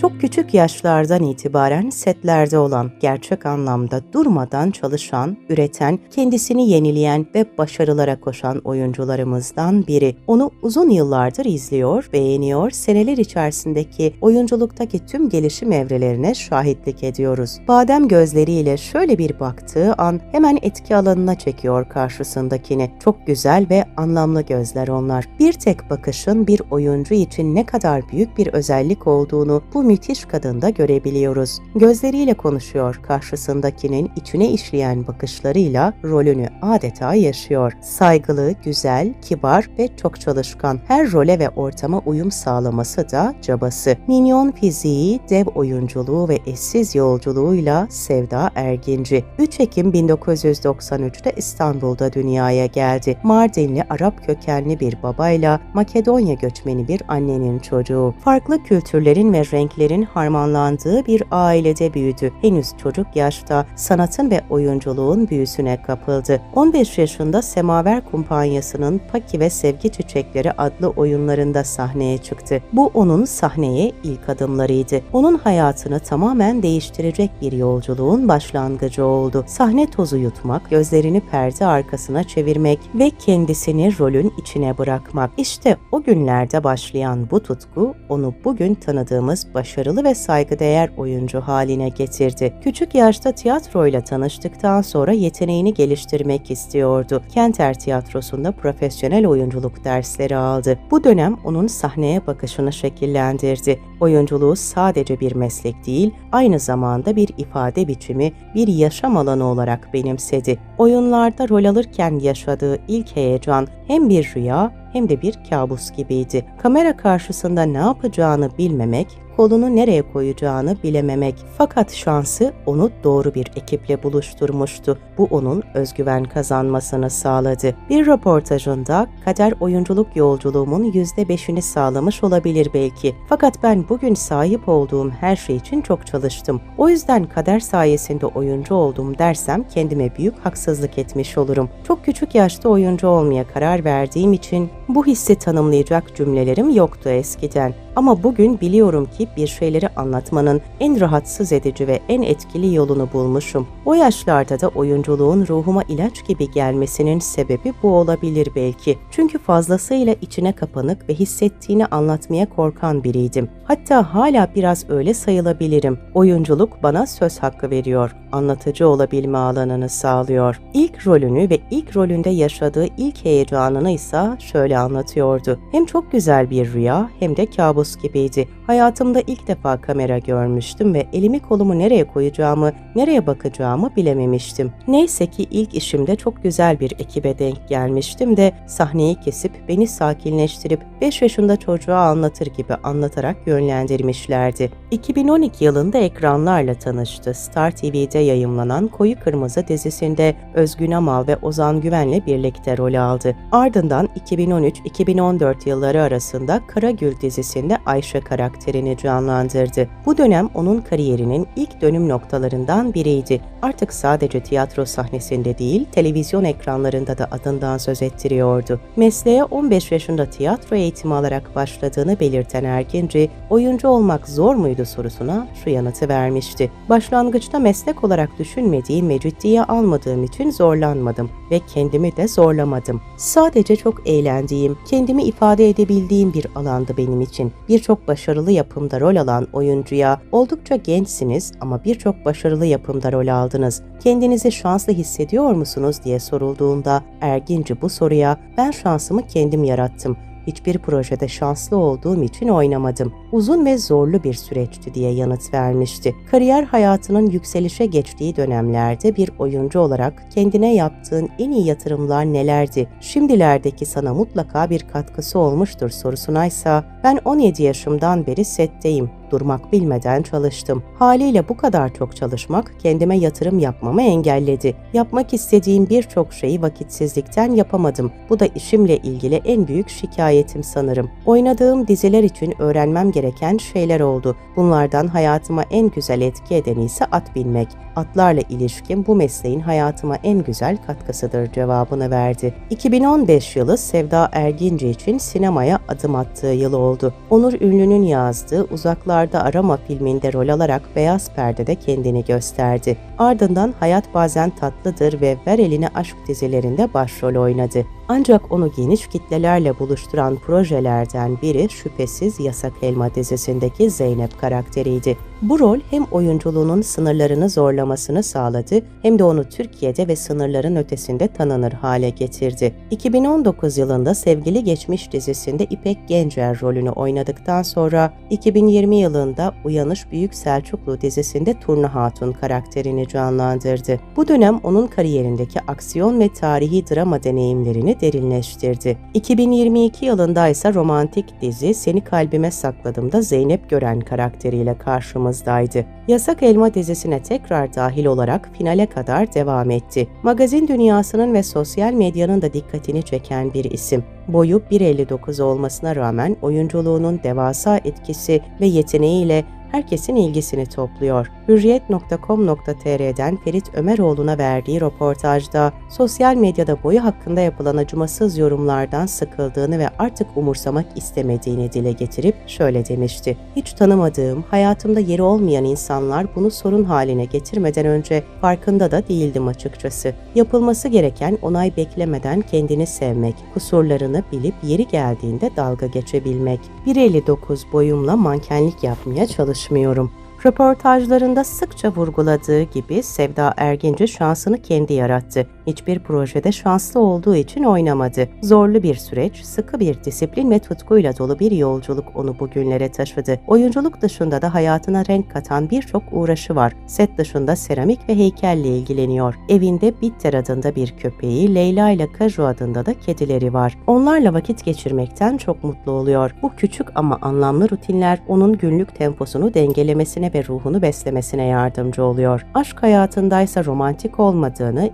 Çok küçük yaşlardan itibaren setlerde olan, gerçek anlamda durmadan çalışan, üreten, kendisini yenileyen ve başarılara koşan oyuncularımızdan biri. Onu uzun yıllardır izliyor, beğeniyor, seneler içerisindeki oyunculuktaki tüm gelişim evrelerine şahitlik ediyoruz. Badem gözleriyle şöyle bir baktığı an hemen etki alanına çekiyor karşısındakini. Çok güzel ve anlamlı gözler onlar. Bir tek bakışın bir oyuncu için ne kadar büyük bir özellik olduğunu bu müthiş kadında görebiliyoruz. Gözleriyle konuşuyor, karşısındakinin içine işleyen bakışlarıyla rolünü adeta yaşıyor. Saygılı, güzel, kibar ve çok çalışkan. Her role ve ortama uyum sağlaması da cabası. Minyon fiziği, dev oyunculuğu ve eşsiz yolculuğuyla Sevda Erginci. 3 Ekim 1993'te İstanbul'da dünyaya geldi. Mardinli Arap kökenli bir babayla Makedonya göçmeni bir annenin çocuğu. Farklı kültürlerin ve renklerin harmanlandığı bir ailede büyüdü. Henüz çocuk yaşta sanatın ve oyunculuğun büyüsüne kapıldı. 15 yaşında Semaver Kumpanyası'nın Paki ve Sevgi Çiçekleri adlı oyunlarında sahneye çıktı. Bu onun sahneye ilk adımlarıydı. Onun hayatını tamamen değiştirecek bir yolculuğun başlangıcı oldu. Sahne tozu yutmak, gözlerini perde arkasına çevirmek ve kendisini rolün içine bırakmak. İşte o günlerde başlayan bu tutku onu bugün tanıdığımız başarılı ve saygıdeğer oyuncu haline getirdi. Küçük yaşta tiyatroyla tanıştıktan sonra yeteneğini geliştirmek istiyordu. Kenter Tiyatrosu'nda profesyonel oyunculuk dersleri aldı. Bu dönem onun sahneye bakışını şekillendirdi. Oyunculuğu sadece bir meslek değil, aynı zamanda bir ifade biçimi, bir yaşam alanı olarak benimsedi. Oyunlarda rol alırken yaşadığı ilk heyecan hem bir rüya hem de bir kabus gibiydi. Kamera karşısında ne yapacağını bilmemek, kolunu nereye koyacağını bilememek. Fakat şansı onu doğru bir ekiple buluşturmuştu. Bu onun özgüven kazanmasını sağladı. Bir röportajında kader oyunculuk yolculuğumun %5'ini sağlamış olabilir belki. Fakat ben bugün sahip olduğum her şey için çok çalıştım. O yüzden kader sayesinde oyuncu oldum dersem kendime büyük haksızlık etmiş olurum. Çok küçük yaşta oyuncu olmaya karar verdiğim için bu hissi tanımlayacak cümlelerim yoktu eskiden. Ama bugün biliyorum ki bir şeyleri anlatmanın en rahatsız edici ve en etkili yolunu bulmuşum. O yaşlarda da oyunculuğun ruhuma ilaç gibi gelmesinin sebebi bu olabilir belki. Çünkü fazlasıyla içine kapanık ve hissettiğini anlatmaya korkan biriydim. Hatta hala biraz öyle sayılabilirim. Oyunculuk bana söz hakkı veriyor. Anlatıcı olabilme alanını sağlıyor. İlk rolünü ve ilk rolünde yaşadığı ilk heyecanını ise şöyle anlatıyordu. Hem çok güzel bir rüya hem de kabus gibiydi. Hayatımda ilk defa kamera görmüştüm ve elimi kolumu nereye koyacağımı, nereye bakacağımı bilememiştim. Neyse ki ilk işimde çok güzel bir ekibe denk gelmiştim de sahneyi kesip beni sakinleştirip 5 yaşında çocuğa anlatır gibi anlatarak yönlendirmişlerdi. 2012 yılında ekranlarla tanıştı. Star TV'de yayımlanan Koyu Kırmızı dizisinde Özgün Amal ve Ozan Güven'le birlikte rol aldı. Ardından 2013-2014 yılları arasında Karagül dizisinde Ayşe karakterini canlandırdı. Bu dönem onun kariyerinin ilk dönüm noktalarından biriydi. Artık sadece tiyatro sahnesinde değil, televizyon ekranlarında da adından söz ettiriyordu. Mesleğe 15 yaşında tiyatro eğitimi alarak başladığını belirten Erginci, oyuncu olmak zor muydu sorusuna şu yanıtı vermişti. Başlangıçta meslek olarak düşünmediğim ve ciddiye almadığım için zorlanmadım ve kendimi de zorlamadım. Sadece çok eğlendiğim, kendimi ifade edebildiğim bir alandı benim için. Birçok başarılı yapımda rol alan oyuncuya oldukça gençsiniz ama birçok başarılı yapımda rol aldınız. Kendinizi şanslı hissediyor musunuz diye sorulduğunda Erginci bu soruya ben şansımı kendim yarattım hiçbir projede şanslı olduğum için oynamadım. Uzun ve zorlu bir süreçti diye yanıt vermişti. Kariyer hayatının yükselişe geçtiği dönemlerde bir oyuncu olarak kendine yaptığın en iyi yatırımlar nelerdi? Şimdilerdeki sana mutlaka bir katkısı olmuştur sorusuna ise ben 17 yaşımdan beri setteyim durmak bilmeden çalıştım. Haliyle bu kadar çok çalışmak kendime yatırım yapmamı engelledi. Yapmak istediğim birçok şeyi vakitsizlikten yapamadım. Bu da işimle ilgili en büyük şikayetim sanırım. Oynadığım diziler için öğrenmem gereken şeyler oldu. Bunlardan hayatıma en güzel etki edeni ise at binmek. Atlarla ilişkim bu mesleğin hayatıma en güzel katkısıdır cevabını verdi. 2015 yılı Sevda Erginci için sinemaya adım attığı yıl oldu. Onur Ünlü'nün yazdığı Uzaklar Yollarda Arama filminde rol alarak beyaz perdede kendini gösterdi. Ardından Hayat Bazen Tatlıdır ve Ver Eline Aşk dizilerinde başrol oynadı. Ancak onu geniş kitlelerle buluşturan projelerden biri şüphesiz Yasak Elma dizisindeki Zeynep karakteriydi. Bu rol hem oyunculuğunun sınırlarını zorlamasını sağladı hem de onu Türkiye'de ve sınırların ötesinde tanınır hale getirdi. 2019 yılında Sevgili Geçmiş dizisinde İpek Gencer rolünü oynadıktan sonra 2020 yılında Uyanış Büyük Selçuklu dizisinde Turna Hatun karakterini canlandırdı. Bu dönem onun kariyerindeki aksiyon ve tarihi drama deneyimlerini derinleştirdi. 2022 yılında ise romantik dizi Seni Kalbime Sakladım'da Zeynep Gören karakteriyle karşımızdaydı. Yasak Elma dizisine tekrar dahil olarak finale kadar devam etti. Magazin dünyasının ve sosyal medyanın da dikkatini çeken bir isim. Boyu 1.59 olmasına rağmen oyunculuğunun devasa etkisi ve yeteneğiyle herkesin ilgisini topluyor. Hürriyet.com.tr'den Ferit Ömeroğlu'na verdiği röportajda sosyal medyada boyu hakkında yapılan acımasız yorumlardan sıkıldığını ve artık umursamak istemediğini dile getirip şöyle demişti. Hiç tanımadığım, hayatımda yeri olmayan insanlar bunu sorun haline getirmeden önce farkında da değildim açıkçası. Yapılması gereken onay beklemeden kendini sevmek, kusurlarını bilip yeri geldiğinde dalga geçebilmek. 1.59 boyumla mankenlik yapmaya çalışmıyorum. Röportajlarında sıkça vurguladığı gibi Sevda Erginci şansını kendi yarattı. Hiçbir projede şanslı olduğu için oynamadı. Zorlu bir süreç, sıkı bir disiplin ve tutkuyla dolu bir yolculuk onu bugünlere taşıdı. Oyunculuk dışında da hayatına renk katan birçok uğraşı var. Set dışında seramik ve heykelle ilgileniyor. Evinde Bitter adında bir köpeği, Leyla ile Kaju adında da kedileri var. Onlarla vakit geçirmekten çok mutlu oluyor. Bu küçük ama anlamlı rutinler onun günlük temposunu dengelemesine ve ruhunu beslemesine yardımcı oluyor. Aşk hayatındaysa romantik olmadığını,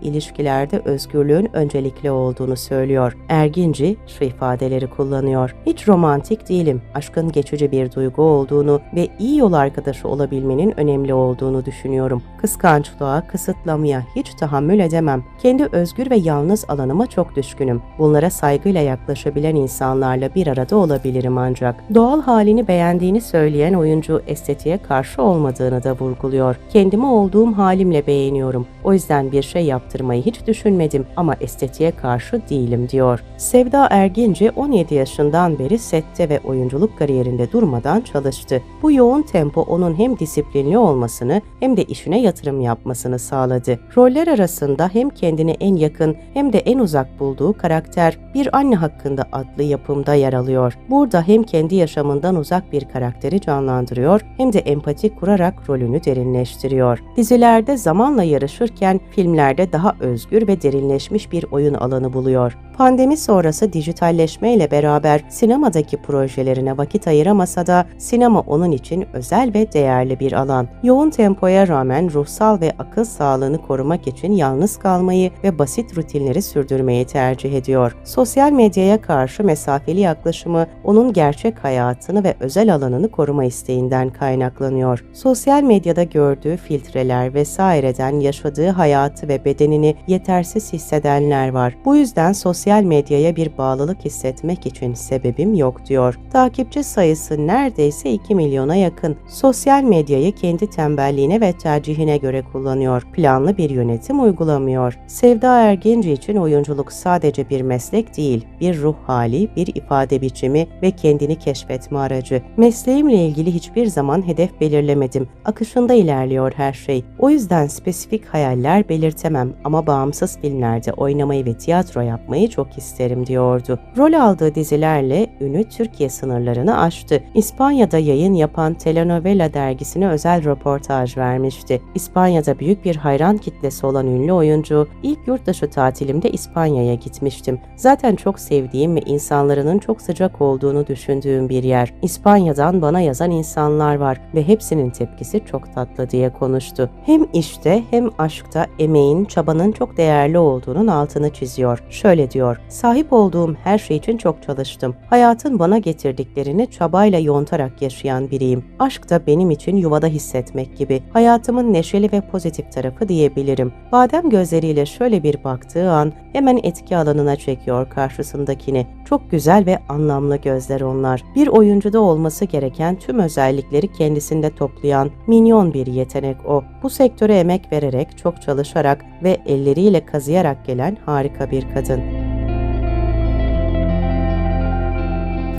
ilişkilerde özgürlüğün öncelikli olduğunu söylüyor. Erginci şu ifadeleri kullanıyor. Hiç romantik değilim. Aşkın geçici bir duygu olduğunu ve iyi yol arkadaşı olabilmenin önemli olduğunu düşünüyorum. Kıskançlığa, kısıtlamaya hiç tahammül edemem. Kendi özgür ve yalnız alanıma çok düşkünüm. Bunlara saygıyla yaklaşabilen insanlarla bir arada olabilirim ancak. Doğal halini beğendiğini söyleyen oyuncu estetiğe karşı olmadığını da vurguluyor. Kendimi olduğum halimle beğeniyorum. O yüzden bir şey yaptırmayı hiç düşünmedim ama estetiğe karşı değilim diyor. Sevda Erginci 17 yaşından beri sette ve oyunculuk kariyerinde durmadan çalıştı. Bu yoğun tempo onun hem disiplinli olmasını hem de işine yatırım yapmasını sağladı. Roller arasında hem kendine en yakın hem de en uzak bulduğu karakter Bir Anne Hakkında adlı yapımda yer alıyor. Burada hem kendi yaşamından uzak bir karakteri canlandırıyor hem de empati kurarak rolünü derinleştiriyor. Dizilerde zamanla yarışırken filmlerde daha özgür ve derinleşmiş bir oyun alanı buluyor. Pandemi sonrası dijitalleşme ile beraber sinemadaki projelerine vakit ayıramasa da sinema onun için özel ve değerli bir alan. Yoğun tempoya rağmen ruhsal ve akıl sağlığını korumak için yalnız kalmayı ve basit rutinleri sürdürmeyi tercih ediyor. Sosyal medyaya karşı mesafeli yaklaşımı onun gerçek hayatını ve özel alanını koruma isteğinden kaynaklanıyor. Sosyal medyada gördüğü filtreler vesaireden yaşadığı hayatı ve bedenini yetersiz hissedenler var. Bu yüzden sosyal medyaya bir bağlılık hissetmek için sebebim yok diyor. Takipçi sayısı neredeyse 2 milyona yakın. Sosyal medyayı kendi tembelliğine ve tercihine göre kullanıyor. Planlı bir yönetim uygulamıyor. Sevda Ergenci için oyunculuk sadece bir meslek değil, bir ruh hali, bir ifade biçimi ve kendini keşfetme aracı. Mesleğimle ilgili hiçbir zaman hedef belirlemedim. Akışında ilerliyor her şey. O yüzden spesifik hayaller belirtemem ama bağımsız filmlerde oynamayı ve tiyatro yapmayı çok isterim diyordu. Rol aldığı dizilerle ünü Türkiye sınırlarını aştı. İspanya'da yayın yapan Telenovela dergisine özel röportaj vermişti. İspanya'da büyük bir hayran kitlesi olan ünlü oyuncu, ilk yurt dışı tatilimde İspanya'ya gitmiştim. Zaten çok sevdiğim ve insanların çok sıcak olduğunu düşündüğüm bir yer. İspanya'dan bana yazan insanlar var ve hepsinin tepkisi çok tatlı diye konuştu. Hem işte hem aşkta emeğin, çabanın çok değerli olduğunun altını çiziyor. Şöyle diyor, sahip olduğum her şey için çok çalıştım. Hayatın bana getirdiklerini çabayla yontarak yaşayan biriyim. Aşk da benim için yuvada hissetmek gibi. Hayatımın neşeli ve pozitif tarafı diyebilirim. Badem gözleriyle şöyle bir baktığı an hemen etki alanına çekiyor karşısındakini. Çok güzel ve anlamlı gözler onlar. Bir oyuncuda olması gereken tüm özellikleri kendisinde toplayan minyon bir yetenek o. Bu sektöre emek vererek, çok çalışarak ve elleriyle kazıyarak gelen harika bir kadın.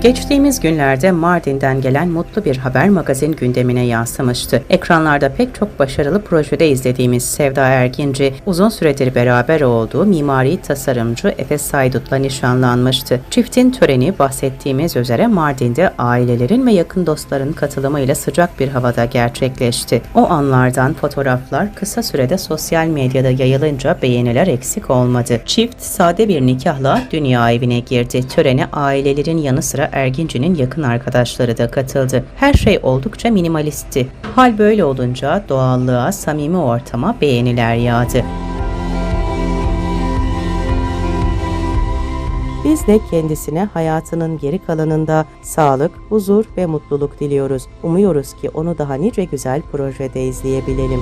Geçtiğimiz günlerde Mardin'den gelen mutlu bir haber magazin gündemine yansımıştı. Ekranlarda pek çok başarılı projede izlediğimiz Sevda Erginci uzun süredir beraber olduğu mimari tasarımcı Efe Saydut'la nişanlanmıştı. Çiftin töreni bahsettiğimiz üzere Mardin'de ailelerin ve yakın dostların katılımıyla sıcak bir havada gerçekleşti. O anlardan fotoğraflar kısa sürede sosyal medyada yayılınca beğeniler eksik olmadı. Çift sade bir nikahla dünya evine girdi. Törene ailelerin yanı sıra Erginci'nin yakın arkadaşları da katıldı. Her şey oldukça minimalistti. Hal böyle olunca doğallığa, samimi ortama beğeniler yağdı. Biz de kendisine hayatının geri kalanında sağlık, huzur ve mutluluk diliyoruz. Umuyoruz ki onu daha nice güzel projede izleyebilelim.